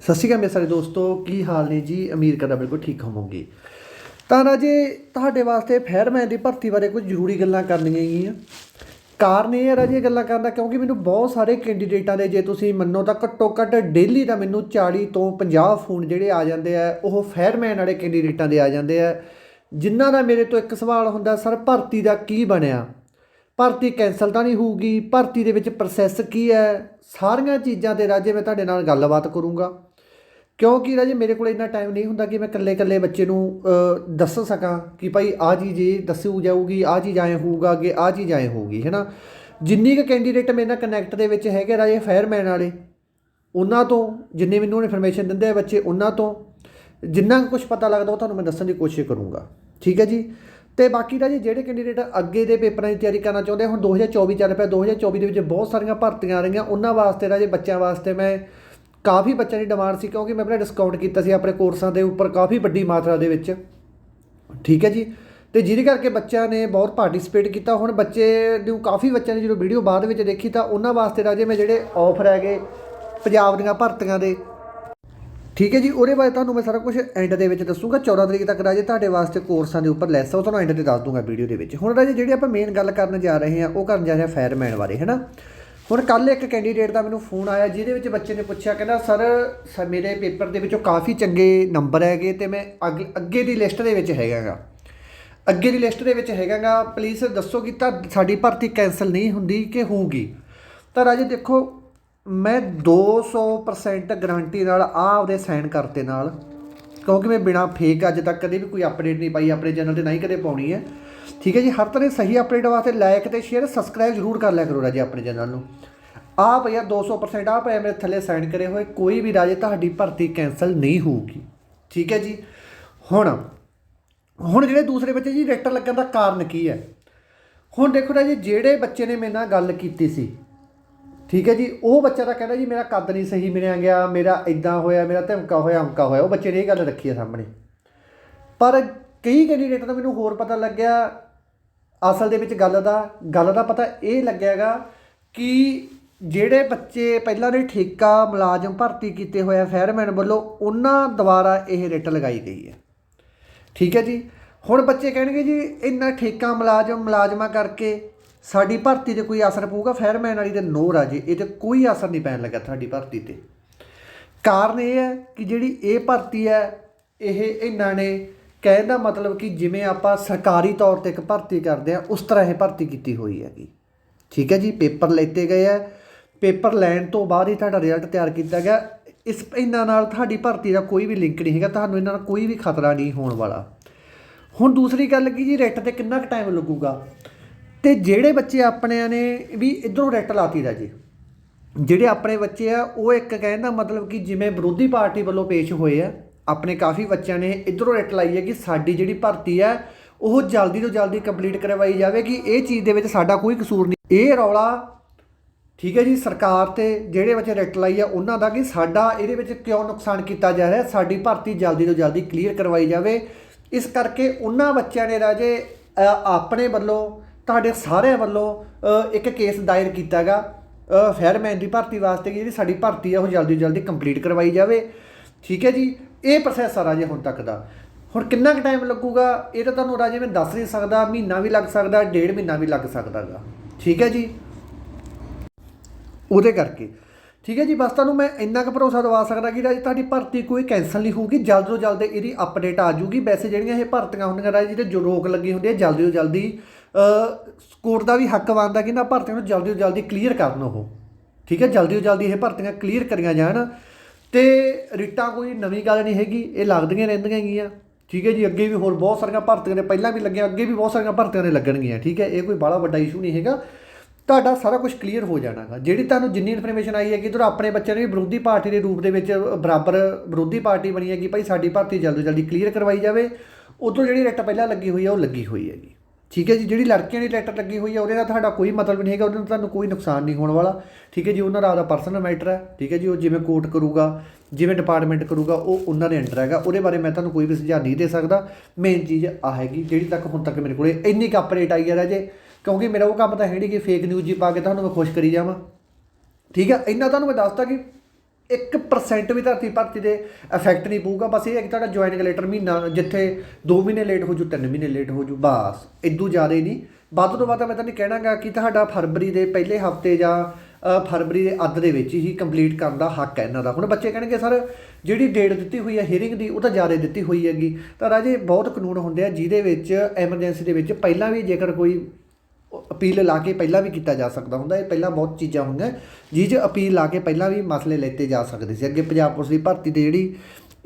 ਸਤਿ ਸ਼੍ਰੀ ਅਕਾਲ ਮੇਰੇ ਸਾਰੇ ਦੋਸਤੋ, ਕੀ ਹਾਲ ਨੇ ਜੀ? ਅਮੀਰ ਕਰਦਾ ਬਿਲਕੁਲ ਠੀਕ ਹੋਵੋਗੇ। ਤਾਂ ਰਾਜੇ, ਤੁਹਾਡੇ ਵਾਸਤੇ ਫੈਰਮੈਨ ਦੀ ਭਰਤੀ ਬਾਰੇ ਕੁਝ ਜ਼ਰੂਰੀ ਗੱਲਾਂ ਕਰਨੀਆਂ ਹੈਗੀਆਂ ਕਾਰਨ ਇਹ ਹੈ ਰਾਜੇ ਗੱਲਾਂ ਕਰਨ ਦਾ, ਕਿਉਂਕਿ ਮੈਨੂੰ ਬਹੁਤ ਸਾਰੇ ਕੈਂਡੀਡੇਟਾਂ ਦੇ ਜੇ ਤੁਸੀਂ ਮੰਨੋ ਤਾਂ ਘੱਟੋ ਘੱਟ ਡੇਲੀ ਦਾ ਮੈਨੂੰ 40 ਤੋਂ 50 ਫੋਨ ਜਿਹੜੇ ਆ ਜਾਂਦੇ ਆ, ਉਹ ਫੈਰਮੈਨ ਵਾਲੇ ਕੈਂਡੀਡੇਟਾਂ ਦੇ ਆ ਜਾਂਦੇ ਆ। ਜਿਨ੍ਹਾਂ ਦਾ ਮੇਰੇ ਤੋਂ ਇੱਕ ਸਵਾਲ ਹੁੰਦਾ, ਸਰ, ਭਰਤੀ ਦਾ ਕੀ ਬਣਿਆ? ਭਰਤੀ ਕੈਂਸਲ ਤਾਂ ਨਹੀਂ ਹੋਊਗੀ? ਭਰਤੀ ਦੇ ਵਿੱਚ ਪ੍ਰੋਸੈਸ ਕੀ ਹੈ? ਸਾਰੀਆਂ ਚੀਜ਼ਾਂ ਤੇ ਰਾਜੇ ਮੈਂ ਤੁਹਾਡੇ ਨਾਲ ਗੱਲਬਾਤ ਕਰੂੰਗਾ। ਕਿਉਂਕਿ ਰਾਜੇ ਮੇਰੇ ਕੋਲ ਇੰਨਾ ਟਾਈਮ ਨਹੀਂ ਹੁੰਦਾ ਕਿ ਮੈਂ ਇਕੱਲੇ ਇਕੱਲੇ ਬੱਚੇ ਨੂੰ ਦੱਸ ਸਕਾਂ ਕਿ ਭਾਈ ਆਹ ਚੀਜ਼ ਇਹ ਦੱਸੂ ਜਾਊਗੀ ਆਹ ਚੀਜ਼ ਐਂ ਹੋਊਗਾ ਅੱਗੇ ਆਹ ਚੀਜ਼ ਐਂ ਹੋਊਗੀ ਹੈ ਨਾ? ਜਿੰਨੀ ਕੁ ਕੈਂਡੀਡੇਟ ਮੇਰੇ ਨਾਲ ਕਨੈਕਟ ਦੇ ਵਿੱਚ ਹੈਗੇ ਰਾਜੇ ਫਾਇਰਮੈਨ ਵਾਲੇ ਉਹਨਾਂ ਤੋਂ ਜਿੰਨੇ ਮੈਨੂੰ ਇਨਫੋਰਮੇਸ਼ਨ ਦਿੰਦੇ ਆ ਬੱਚੇ ਉਹਨਾਂ ਤੋਂ ਜਿੰਨਾ ਕੁਝ ਪਤਾ ਲੱਗਦਾ ਉਹ ਤੁਹਾਨੂੰ ਮੈਂ ਦੱਸਣ ਦੀ ਕੋਸ਼ਿਸ਼ ਕਰੂੰਗਾ ਠੀਕ ਹੈ ਜੀ? ਤੇ ਬਾਕੀ ਦਾ ਜੀ ਜਿਹੜੇ ਕੈਂਡੀਡੇਟ ਅੱਗੇ ਦੇ ਪੇਪਰਾਂ ਦੀ ਤਿਆਰੀ ਕਰਨਾ ਚਾਹੁੰਦੇ ਆ, ਹੁਣ 2024 ਚੱਲ ਪਿਆ 2024 ਦੇ ਵਿੱਚ ਬਹੁਤ ਸਾਰੀਆਂ ਭਰਤੀਆਂ ਆ ਰਹੀਆਂ ਉਹਨਾਂ ਵਾਸਤੇ ਰਾਜੇ ਬੱਚਿਆਂ ਵਾਸਤੇ ਮੈਂ ਕਾਫੀ ਬੱਚਿਆਂ ਦੀ ਡਿਮਾਂਡ ਸੀ ਕਿਉਂਕਿ ਮੈਂ ਆਪਣਾ ਡਿਸਕਾਊਂਟ ਕੀਤਾ ਸੀ ਆਪਣੇ ਕੋਰਸਾਂ ਦੇ ਉੱਪਰ ਕਾਫੀ ਵੱਡੀ ਮਾਤਰਾ ਦੇ ਵਿੱਚ। ਠੀਕ ਹੈ ਜੀ? ਤੇ ਜਿਹਦੇ ਕਰਕੇ ਬੱਚਿਆਂ ਨੇ ਬਹੁਤ ਪਾਰਟਿਸਿਪੇਟ ਕੀਤਾ। ਹੁਣ ਬੱਚੇ ਨੂੰ ਕਾਫੀ ਬੱਚਿਆਂ ਨੇ ਜਦੋਂ ਵੀਡੀਓ ਬਾਅਦ ਵਿੱਚ ਦੇਖੀ ਤਾਂ ਉਹਨਾਂ ਵਾਸਤੇ ਰਾਜੇ ਮੈਂ ਜਿਹੜੇ ਆਫਰ ਹੈਗੇ ਪੰਜਾਬ ਦੀਆਂ ਭਰਤੀਆਂ ਦੇ। ਠੀਕ ਹੈ ਜੀ? ਉਹਦੇ ਬਾਰੇ ਤੁਹਾਨੂੰ ਮੈਂ ਸਾਰਾ ਕੁਝ ਐਂਡ ਦੇ ਵਿੱਚ ਦੱਸੂਗਾ। 14 ਤਰੀਕ ਤੱਕ ਰਾਜੇ ਤੁਹਾਡੇ ਵਾਸਤੇ ਕੋਰਸਾਂ ਦੇ ਉੱਪਰ ਲੈਸ ਆ। ਉਹ ਤੁਹਾਨੂੰ ਐਂਡ ਤੇ ਦੱਸ ਦੂੰਗਾ ਵੀਡੀਓ ਦੇ ਵਿੱਚ। ਹੁਣ ਰਾਜੇ ਜਿਹੜੀ ਆਪਾਂ ਮੇਨ ਗੱਲ ਕਰਨ ਜਾ ਰਹੇ ਹਾਂ, ਉਹ ਕਰਨ ਜਾ ਰਹੇ ਹਾਂ ਫਾਇਰਮੈਨ ਬਾਰੇ, ਹੈਨਾ? ਹੁਣ ਕੱਲ ਇੱਕ ਕੈਂਡੀਡੇਟ ਦਾ ਮੈਨੂੰ ਫੋਨ ਆਇਆ, ਜਿਹਦੇ ਵਿੱਚ ਬੱਚੇ ਨੇ ਪੁੱਛਿਆ, ਕਹਿੰਦਾ ਸਰ ਸ- ਮੇਰੇ ਪੇਪਰ ਦੇ ਵਿੱਚੋਂ ਕਾਫੀ ਚੰਗੇ ਨੰਬਰ ਹੈਗੇ ਤੇ ਮੈਂ ਅੱਗ- ਅੱਗੇ ਦੀ ਲਿਸਟ ਦੇ ਵਿੱਚ ਹੈਗਾਗਾ। ਅੱਗੇ ਦੀ ਲਿਸਟ ਦੇ ਵਿੱਚ ਹੈਗਾਗਾ ਪਲੀਜ਼ ਦੱਸੋ ਕਿ ਤਾਂ ਸਾਡੀ ਭਰਤੀ ਕੈਨਸਲ ਨਹੀਂ ਹੁੰਦੀ ਕਿ ਹੋਊਗੀ? ਤਾਂ ਰਾਜੇ ਦੇਖੋ, ਮੈਂ 200% ਗਾਰੰਟੀ ਨਾਲ ਆ ਆਪਦੇ ਸਾਈਨ ਕਰਤੇ ਨਾਲ, ਕਿਉਂਕਿ ਮੈਂ ਬਿਨਾ ਫੇਕ ਅੱਜ ਤੱਕ ਕਦੇ ਵੀ ਕੋਈ ਅਪਡੇਟ ਨਹੀਂ ਪਾਈ, ਆਪਣੇ ਚੈਨਲ ਤੇ ਨਹੀਂ ਕਦੇ ਪਾਉਣੀ ਹੈ। ਠੀਕ ਹੈ ਜੀ, ਹਰ ਤਰ੍ਹਾਂ ਦੀ ਸਹੀ ਅਪਡੇਟ ਵਾਸਤੇ ਲਾਈਕ ਤੇ ਸ਼ੇਅਰ ਸਬਸਕ੍ਰਾਈਬ ਜ਼ਰੂਰ ਕਰ ਲਿਆ ਕਰੋ ਰਾਜੇ ਆਪਣੇ ਚੈਨਲ ਨੂੰ। ਆ ਭਈਆ 200% ਆ ਭਈਆ ਮੇਰੇ ਥੱਲੇ ਸਾਈਨ ਕਰੇ ਹੋਏ, ਕੋਈ ਵੀ ਰਾਜੇ ਤੁਹਾਡੀ ਭਰਤੀ ਕੈਨਸਲ ਨਹੀਂ ਹੋਊਗੀ। ਠੀਕ ਹੈ ਜੀ, ਹੁਣ ਹੁਣ ਜਿਹੜੇ ਦੂਸਰੇ ਬੱਚੇ ਜੀ ਰੈਕਟਰ ਲੱਗਣ ਦਾ ਕਾਰਨ ਕੀ ਹੈ? ਹੁਣ ਦੇਖੋ ਰਾਜੇ, ਜਿਹੜੇ ਬੱਚੇ ਨੇ ਮੇਰੇ ਨਾਲ ਗੱਲ ਕੀਤੀ ਸੀ, ਠੀਕ ਹੈ ਜੀ, ਉਹ ਬੱਚਾ ਤਾਂ ਕਹਿੰਦਾ ਜੀ, ਮੇਰਾ ਕੱਦ ਨਹੀਂ ਸਹੀ ਮਿਲਿਆ ਗਿਆ, ਮੇਰਾ ਇਦਾਂ ਹੋਇਆ, ਮੇਰਾ ਧਮਕਾ ਹੋਇਆ ਅਮਕਾ ਹੋਇਆ, ਉਹ ਬੱਚੇ ਨੇ ਇਹ ਗੱਲ ਰੱਖੀ ਹੈ ਸਾਹਮਣੇ। ਪਰ ਕਈ ਕੈਂਡੀਡੇਟ ਦਾ ਮੈਨੂੰ ਹੋਰ ਪਤਾ ਲੱਗਿਆ, ਅਸਲ ਦੇ ਵਿੱਚ ਗੱਲ ਦਾ ਗੱਲ ਦਾ ਪਤਾ ਇਹ ਲੱਗਿਆਗਾ ਕਿ ਜਿਹੜੇ ਬੱਚੇ ਪਹਿਲਾਂ ਦੇ ਠੇਕਾ ਮੁਲਾਜ਼ਮ ਭਰਤੀ ਕੀਤੇ ਹੋਏ ਆ ਫਾਇਰਮੈਨ ਵੱਲੋਂ, ਉਹਨਾਂ ਦੁਆਰਾ ਇਹ ਰਿਟ ਲਗਾਈ ਗਈ ਹੈ। ਠੀਕ ਹੈ ਜੀ? ਹੁਣ ਬੱਚੇ ਕਹਿਣਗੇ ਜੀ, ਇੰਨਾ ਠੇਕਾ ਮੁਲਾਜ਼ਮ, ਮੁਲਾਜ਼ਮਾਂ ਕਰਕੇ ਸਾਡੀ ਭਰਤੀ ਤੇ ਕੋਈ ਅਸਰ ਪਊਗਾ? ਫਾਇਰਮੈਨ ਵਾਲੀ ਤੇ ਨੋ ਰਾਜੇ ਇਹ ਤੇ ਕੋਈ ਅਸਰ ਨਹੀਂ ਪੈਣ ਲੱਗਾ ਤੁਹਾਡੀ ਭਰਤੀ ਤੇ। ਕਾਰਨ ਇਹ ਹੈ ਕਿ ਜਿਹੜੀ ਇਹ ਭਰਤੀ ਹੈ, ਇਹ ਇਹਨਾਂ ਨੇ ਕਹਿਣ ਦਾ ਮਤਲਬ ਕਿ ਜਿਵੇਂ ਆਪਾਂ ਸਰਕਾਰੀ ਤੌਰ ਤੇ ਇੱਕ ਭਰਤੀ ਕਰਦੇ ਆ ਉਸ ਤਰ੍ਹਾਂ ਇਹ ਭਰਤੀ ਕੀਤੀ ਹੋਈ ਹੈਗੀ। ਠੀਕ ਹੈ ਜੀ, ਪੇਪਰ ਲੈਤੇ ਗਏ ਆ। ਪੇਪਰ ਲੈਣ ਤੋਂ ਬਾਅਦ ਹੀ ਤੁਹਾਡਾ ਰਿਜ਼ਲਟ ਤਿਆਰ ਕੀਤਾ ਗਿਆ। ਇਸ, ਇਹਨਾਂ ਨਾਲ ਤੁਹਾਡੀ ਭਰਤੀ ਦਾ ਕੋਈ ਵੀ ਲਿੰਕ ਨਹੀਂ ਹੈਗਾ, ਤੁਹਾਨੂੰ ਇਹਨਾਂ ਨਾਲ ਕੋਈ ਵੀ ਖਤਰਾ ਨਹੀਂ ਹੋਣ ਵਾਲਾ। ਹੁਣ ਦੂਸਰੀ ਗੱਲ ਕੀ ਜੀ ਰੈਟ ਤੇ ਕਿੰਨਾ ਕੁ ਟਾਈਮ ਲੱਗੂਗਾ? ਤੇ ਜਿਹੜੇ ਬੱਚੇ ਆਪਣਿਆਂ ਨੇ ਵੀ ਇਧਰੋਂ ਰੈਟ ਲਾਤੀ ਦਾ ਜੀ। ਜਿਹੜੇ ਆਪਣੇ ਬੱਚੇ ਆ, ਉਹ ਇੱਕ ਕਹਿਣ ਦਾ ਮਤਲਬ ਕਿ ਜਿਵੇਂ ਵਿਰੋਧੀ ਪਾਰਟੀ ਵੱਲੋਂ ਪੇਸ਼ ਹੋਏ ਆ ਆਪਣੇ ਕਾਫੀ ਬੱਚਿਆਂ ਨੇ ਇਧਰੋਂ ਰੈਟ ਲਾਈ ਹੈ ਕਿ ਸਾਡੀ ਜਿਹੜੀ ਭਰਤੀ ਹੈ ਉਹ ਜਲਦੀ ਤੋਂ ਜਲਦੀ ਕੰਪਲੀਟ ਕਰਵਾਈ ਜਾਵੇ ਕਿ ਇਹ ਚੀਜ਼ ਦੇ ਵਿੱਚ ਸਾਡਾ ਕੋਈ ਕਸੂਰ ਨਹੀਂ। ਇਹ ਰੌਲਾ ਠੀਕ ਹੈ ਜੀ ਸਰਕਾਰ ਤੇ ਜਿਹੜੇ ਬੱਚੇ ਰਿਟ ਲਾਈ ਆ ਉਹਨਾਂ ਦਾ ਕਿ ਸਾਡਾ ਇਹਦੇ ਵਿੱਚ ਕਿਉਂ ਨੁਕਸਾਨ ਕੀਤਾ ਜਾ ਰਿਹਾ ਸਾਡੀ ਭਰਤੀ ਜਲਦੀ ਤੋਂ ਜਲਦੀ ਕਲੀਅਰ ਕਰਵਾਈ ਜਾਵੇ। ਇਸ ਕਰਕੇ ਉਹਨਾਂ ਬੱਚਿਆਂ ਨੇ ਰਾਜੇ ਅ, ਆਪਣੇ ਵੱਲੋਂ ਤੁਹਾਡੇ ਸਾਰਿਆਂ ਵੱਲੋਂ ਇੱਕ ਕੇਸ ਦਾਇਰ ਕੀਤਾਗਾ ਫੇਅਰਮੈਨ ਦੀ ਭਰਤੀ ਵਾਸਤੇ ਕਿ ਜਿਹੜੀ ਸਾਡੀ ਭਰਤੀ ਆ ਉਹ ਜਲਦੀ ਤੋਂ ਜਲਦੀ ਕੰਪਲੀਟ ਕਰਵਾਈ ਜਾਵੇ। ਠੀਕ ਹੈ ਜੀ ਇਹ ਪ੍ਰੋਸੈਸ ਆ ਰਾਜੇ ਹੁਣ ਤੱਕ ਦਾ। ਹੁਣ ਕਿੰਨਾ ਕੁ ਟਾਈਮ ਲੱਗੂਗਾ? ਇਹ ਤਾਂ ਤੁਹਾਨੂੰ ਰਾਜੇ ਮੈਂ ਦੱਸ ਨਹੀਂ ਸਕਦਾ, ਮਹੀਨਾ ਵੀ ਲੱਗ ਸਕਦਾ, ਡੇਢ ਮਹੀਨਾ ਵੀ ਲੱਗ ਸਕਦਾਗਾ ਠੀਕ ਹੈ ਜੀ? ਉਹਦੇ ਕਰਕੇ। ਠੀਕ ਹੈ ਜੀ, ਬਸ ਤੁਹਾਨੂੰ ਮੈਂ ਇੰਨਾ ਕੁ ਭਰੋਸਾ ਦਵਾ ਸਕਦਾ ਕਿ ਰਾਜੇ ਤੁਹਾਡੀ ਭਰਤੀ ਕੋਈ ਕੈਂਸਲ ਨਹੀਂ ਹੋਊਗੀ, ਜਲਦ ਤੋਂ ਜਲਦ ਇਹਦੀ ਅਪਡੇਟ ਆ ਜੂਗੀ ਵੈਸੇ ਜਿਹੜੀਆਂ ਇਹ ਭਰਤੀਆਂ ਹੁੰਦੀਆਂ ਰਾਜੇ, ਜਿਹਦੇ ਜੋ ਰੋਕ ਲੱਗੀ ਹੁੰਦੀ ਹੈ, ਜਲਦੀ ਤੋਂ ਜਲਦੀ ਕੋਰਟ ਦਾ ਵੀ ਹੱਕ ਬਣਦਾ ਕਿ ਨਾ ਭਰਤੀਆਂ ਨੂੰ ਜਲਦੀ ਤੋਂ ਜਲਦੀ ਕਲੀਅਰ ਕਰਨ ਉਹ। ਠੀਕ ਹੈ, ਜਲਦੀ ਤੋਂ ਜਲਦੀ ਇਹ ਭਰਤੀਆਂ ਕਲੀਅਰ ਕਰੀਆਂ ਜਾਣ। ਤੇ ਰਿਟਾਂ ਕੋਈ ਨਵੀਂ ਗੱਲ ਨਹੀਂ ਹੈਗੀ, ਇਹ ਲੱਗਦੀਆਂ ਰਹਿੰਦੀਆਂ ਹੈਗੀਆਂ। ਠੀਕ ਹੈ ਜੀ, ਅੱਗੇ ਵੀ ਹੋਰ ਬਹੁਤ ਸਾਰੀਆਂ ਭਰਤੀਆਂ ਨੇ, ਪਹਿਲਾਂ ਵੀ ਲੱਗੀਆਂ, ਅੱਗੇ ਵੀ ਬਹੁਤ ਸਾਰੀਆਂ ਭਰਤੀਆਂ ਨੇ ਲੱਗਣਗੀਆਂ, ਠੀਕ ਹੈ, ਇਹ ਕੋਈ ਬਾਹਲਾ ਵੱਡਾ ਇਸ਼ੂ ਨਹੀਂ ਹੈਗਾ। ਤੁਹਾਡਾ ਸਾਰਾ ਕੁਝ ਕਲੀਅਰ ਹੋ ਜਾਣਾਗਾ। ਜਿਹੜੀ ਤੁਹਾਨੂੰ ਜਿੰਨੀ ਇਨਫੋਰਮੇਸ਼ਨ ਆਈ ਹੈ ਕਿ ਤੁਹਾਨੂੰ ਆਪਣੇ ਬੱਚਿਆਂ ਨੂੰ ਵੀ ਵਿਰੋਧੀ ਪਾਰਟੀ ਦੇ ਰੂਪ ਦੇ ਵਿੱਚ ਬਰਾਬਰ ਵਿਰੋਧੀ ਪਾਰਟੀ ਬਣੀ ਹੈਗੀ, ਭਾਈ ਸਾਡੀ ਭਰਤੀ ਜਲਦੀ ਜਲਦੀ ਕਲੀਅਰ ਕਰਵਾਈ ਜਾਵੇ। ਉਦੋਂ ਜਿਹੜੀ ਰੈਟ ਪਹਿਲਾਂ ਲੱਗੀ ਹੋਈ ਹੈ ਉਹ ਲੱਗੀ ਹੋਈ ਹੈਗੀ। ਠੀਕ ਹੈ ਜੀ, ਜਿਹੜੀ ਲੜਕੀਆਂ ਦੀ ਲੈਟਰ ਲੱਗੀ ਹੋਈ ਹੈ, ਉਹਦੇ ਨਾਲ ਤੁਹਾਡਾ ਕੋਈ ਮਤਲਬ ਨਹੀਂ ਹੈਗਾ, ਉਹਦੇ ਨਾਲ ਤੁਹਾਨੂੰ ਕੋਈ ਨੁਕਸਾਨ ਨਹੀਂ ਹੋਣ ਵਾਲਾ। ਠੀਕ ਹੈ ਜੀ, ਉਹਨਾਂ ਦਾ ਆਪਦਾ ਪਰਸਨਲ ਮੈਟਰ ਹੈ, ਠੀਕ ਹੈ ਜੀ, ਉਹ ਜਿਵੇਂ ਕੋਰਟ ਕਰੂਗਾ, ਜਿਵੇਂ ਡਿਪਾਰਟਮੈਂਟ ਕਰੂਗਾ, ਉਹ ਉਹਨਾਂ ਦੇ ਅੰਡਰ ਹੈਗਾ। ਉਹਦੇ ਬਾਰੇ ਮੈਂ ਤੁਹਾਨੂੰ ਕੋਈ ਵੀ ਸੁਝਾਅ ਨਹੀਂ ਦੇ ਸਕਦਾ। ਮੇਨ ਚੀਜ਼ ਆ ਹੈਗੀ, ਜਿਹੜੀ ਤੱਕ ਹੁਣ ਤੱਕ ਮੇਰੇ ਕੋਲੇ ਇੰਨੀ ਕੁ ਅਪਡੇਟ ਆਈ ਹੈ ਰਾਜੇ, ਕਿਉਂਕਿ ਮੇਰਾ ਉਹ ਕੰਮ ਤਾਂ ਹੈ ਨਹੀਂ ਕਿ ਫੇਕ ਨਿਊਜ਼ ਜੀ ਪਾ ਕੇ ਤੁਹਾਨੂੰ ਮੈਂ ਖੁਸ਼ ਕਰੀ ਜਾਵਾਂ। ਠੀਕ ਹੈ, ਇੰਨਾ ਤੁਹਾਨੂੰ ਮੈਂ ਦੱਸਤਾ ਕਿ 1% ਵੀ ਧਰਤੀ ਭਰਤੀ ਦੇ ਇਫੈਕਟ ਨਹੀਂ ਪਊਗਾ। ਬਸ ਇਹ ਹੈ ਕਿ ਤੁਹਾਡਾ ਜੁਆਇਨਿੰਗ ਲੈਟਰ ਮਹੀਨਾ, ਜਿੱਥੇ 2 ਮਹੀਨੇ ਲੇਟ ਹੋ ਜੂ 3 ਮਹੀਨੇ ਲੇਟ ਹੋ ਜੂ, ਬਸ ਇਦੋਂ ਜ਼ਿਆਦਾ ਹੀ ਨਹੀਂ। ਵੱਧ ਤੋਂ ਵੱਧ ਮੈਂ ਤੁਹਾਨੂੰ ਕਹਿਣਾਗਾ ਕਿ ਤੁਹਾਡਾ ਫਰਵਰੀ ਦੇ ਪਹਿਲੇ ਹਫ਼ਤੇ ਜਾਂ ਫਰਵਰੀ ਦੇ ਅੱਧ ਦੇ ਵਿੱਚ ਹੀ ਕੰਪਲੀਟ ਕਰਨ ਦਾ ਹੱਕ ਹੈ ਇਹਨਾਂ ਦਾ। ਹੁਣ ਬੱਚੇ ਕਹਿਣਗੇ, ਸਰ, ਜਿਹੜੀ ਡੇਟ ਦਿੱਤੀ ਹੋਈ ਹੈ ਹੀਅਰਿੰਗ ਦੀ, ਉਹ ਤਾਂ ਜ਼ਿਆਦਾ ਦਿੱਤੀ ਹੋਈ ਹੈਗੀ। ਤਾਂ ਰਾਜੇ, ਬਹੁਤ ਕਾਨੂੰਨ ਹੁੰਦੇ ਆ ਜਿਹਦੇ ਵਿੱਚ ਐਮਰਜੈਂਸੀ ਦੇ ਵਿੱਚ ਪਹਿਲਾਂ ਵੀ ਜੇਕਰ ਕੋਈ ਅਪੀਲ ਲਾ ਕੇ ਪਹਿਲਾਂ ਵੀ ਕੀਤਾ ਜਾ ਸਕਦਾ ਹੁੰਦਾ ਇਹ ਪਹਿਲਾਂ ਬਹੁਤ ਚੀਜ਼ਾਂ ਹੁੰਦੀਆਂ। ਜਿਹ 'ਚ ਅਪੀਲ ਲਾ ਕੇ ਪਹਿਲਾਂ ਵੀ ਮਸਲੇ ਲੈਤੇ ਜਾ ਸਕਦੇ ਸੀ। ਅੱਗੇ ਪੰਜਾਬ ਪੁਲਿਸ ਦੀ ਭਰਤੀ ਦੇ ਜਿਹੜੀ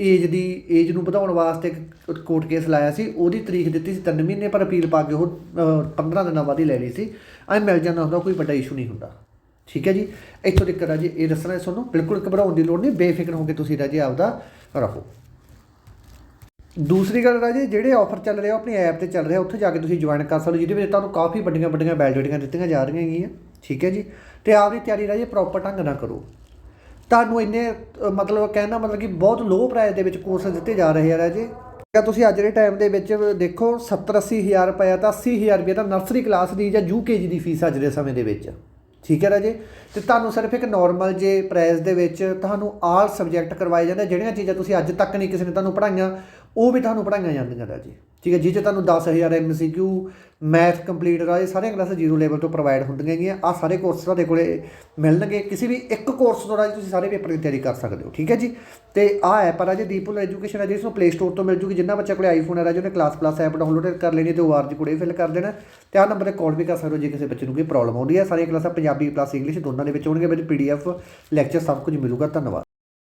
ਏਜ ਦੀ ਏਜ ਨੂੰ ਵਧਾਉਣ ਵਾਸਤੇ ਇੱਕ ਕੋਰਟ ਕੇਸ ਲਾਇਆ ਸੀ ਉਹਦੀ ਤਰੀਕ ਦਿੱਤੀ ਸੀ 3 ਮਹੀਨੇ ਪਰ ਅਪੀਲ ਪਾ ਕੇ ਉਹ ਅ, 15 ਦਿਨਾਂ ਬਾਅਦ ਹੀ ਲੈ ਲਈ ਸੀ। ਐ ਮਿਲ ਜਾਂਦਾ ਹੁੰਦਾ ਕੋਈ ਵੱਡਾ ਇਸ਼ੂ ਨਹੀਂ ਹੁੰਦਾ। ਠੀਕ ਹੈ ਜੀ? ਇੱਥੋਂ ਤੱਕ ਰਾਜੇ ਇਹ ਦੱਸਣਾ ਹੈ ਤੁਹਾਨੂੰ ਬਿਲਕੁਲ ਘਬਰਾਉਣ ਦੀ ਲੋੜ ਨਹੀਂ ਬੇਫਿਕਰ ਹੋ ਕੇ ਤੁਸੀਂ ਰਾਜੇ ਆਪਦਾ ਰਹੋ। ਦੂਸਰੀ ਗੱਲ ਰਾਜੇ, ਜਿਹੜੇ ਆਫਰ ਚੱਲ ਰਹੇ ਆ, ਉਹ ਆਪਣੀ ਐਪ ਤੇ ਚੱਲ ਰਿਹਾ ਉੱਥੇ ਜਾ ਕੇ ਤੁਸੀਂ ਜੁਆਇਨ ਕਰ ਸਕਦੇ ਜਿਹਦੇ ਵਿੱਚ ਤੁਹਾਨੂੰ ਕਾਫੀ ਵੱਡੀਆਂ ਵੱਡੀਆਂ ਵੈਲਿਡਿਟੀਆਂ ਦਿੱਤੀਆਂ ਜਾ ਰਹੀਆਂ ਹੈਗੀਆਂ। ਠੀਕ ਹੈ ਜੀ? ਤੇ ਆਪਦੀ ਤਿਆਰੀ ਰਾਜੇ ਪ੍ਰੋਪਰ ਢੰਗ ਨਾਲ ਕਰੋ। ਤੁਹਾਨੂੰ ਇੰਨੇ ਮਤਲਬ ਕਹਿਣਾ ਮਤਲਬ ਕਿ ਬਹੁਤ ਲੋ ਪ੍ਰਾਈਸ ਦੇ ਵਿੱਚ ਕੋਰਸ ਦਿੱਤੇ ਜਾ ਰਹੇ ਆ ਰਾਜੇ। ਜਾਂ ਤੁਸੀਂ ਅੱਜ ਦੇ ਟਾਈਮ ਦੇ ਵਿੱਚ ਦੇਖੋ 70 80 ਹਜ਼ਾਰ ਰੁਪਏ ਤਾਂ 80 ਹਜ਼ਾਰ ਰੁਪਏ ਤਾਂ ਨਰਸਰੀ ਕਲਾਸ ਦੀ ਜਾਂ ਯੂਕੇਜੀ ਦੀ ਫੀਸ ਅੱਜ ਦੇ ਸਮੇਂ ਦੇ ਵਿੱਚ। ਠੀਕ ਹੈ ਰਾਜੇ? ਤੇ ਤੁਹਾਨੂੰ ਸਿਰਫ ਇੱਕ ਨਾਰਮਲ ਜੇ ਪ੍ਰਾਈਸ ਦੇ ਵਿੱਚ ਤੁਹਾਨੂੰ ਆਲ ਸਬਜੈਕਟ ਕਰਵਾਏ ਜਾਂਦੇ ਜਿਹੜੀਆਂ ਚੀਜ਼ਾਂ ਤੁਸੀਂ ਅੱਜ ਤੱਕ ਨਹੀਂ ਕਿਸੇ ਨੇ ਤੁਹਾਨੂੰ ਪੜਾਈਆਂ ਉਹ ਵੀ ਤੁਹਾਨੂੰ ਪੜਾਈਆਂ ਜਾਂਦੀਆਂ ਰਾਜੇ ਠੀਕ ਹੈ ਜਿਹ 'ਚ ਤੁਹਾਨੂੰ 10000 ਐਮਸੀਕਿਊ ਮੈਥ ਕੰਪਲੀਟ ਰਾਜੇ ਸਾਰੀਆਂ ਕਲਾਸਾਂ ਜ਼ੀਰੋ ਲੈਵਲ ਤੋਂ ਪ੍ਰੋਵਾਈਡ ਹੁੰਦੀਆਂ ਹੈਗੀਆਂ ਆ ਸਾਰੇ ਕੋਰਸ ਤੁਹਾਡੇ ਕੋਲੇ ਮਿਲਣਗੇ। ਕਿਸੇ ਵੀ ਇੱਕ ਕੋਰਸ ਤੋਂ ਰਾਜੇ ਤੁਸੀਂ ਸਾਰੇ ਪੇਪਰ ਦੀ ਤਿਆਰੀ ਕਰ ਸਕਦੇ ਹੋ। ਠੀਕ ਹੈ ਜੀ? ਤੇ ਆ ਐਪ ਆ ਰਾਜੇ ਦੀਪੁਲ ਐਜੂਕੇਸ਼ਨ ਹੈ ਜਿਸ ਨੂੰ ਪਲੇ ਸਟੋਰ ਤੋਂ ਮਿਲ ਜੂਗੀ। ਜਿੰਨਾ ਬੱਚਾ ਕੋਲੇ ਆਈਫੋਨ ਹੈ ਰਾਜੇ ਉਹਨੇ ਕਲਾਸ ਪਲੱਸ ਐਪ ਡਾਊਨਲੋਡ ਕਰ ਲੈਣੀ ਤੇ ORG ਕੋਡੇ ਫਿਲ ਕਰ ਦੇਣਾ। ਤੇ ਆਹ ਨੰਬਰ ਤੇ ਕਾਲ ਵੀ ਕਰ ਸਕਦੇ ਹੋ ਜੇ ਕਿਸੇ ਬੱਚੇ ਨੂੰ ਕੋਈ ਪ੍ਰੋਬਲਮ ਆਉਂਦੀ ਹੈ। ਸਾਰੀਆਂ ਕਲਾਸਾਂ ਪੰਜਾਬੀ ਪਲੱਸ ਇੰਗਲਿਸ਼ ਦੋਨਾਂ ਦੇ ਵਿੱਚ ਹੋਣਗੀਆਂ। ਵਿੱਚ ਪੀਡੀਐਫ ਲੈਕਚਰ ਸਭ ਕੁਝ ਮਿਲੂਗਾ। ਧੰਨਵਾਦ।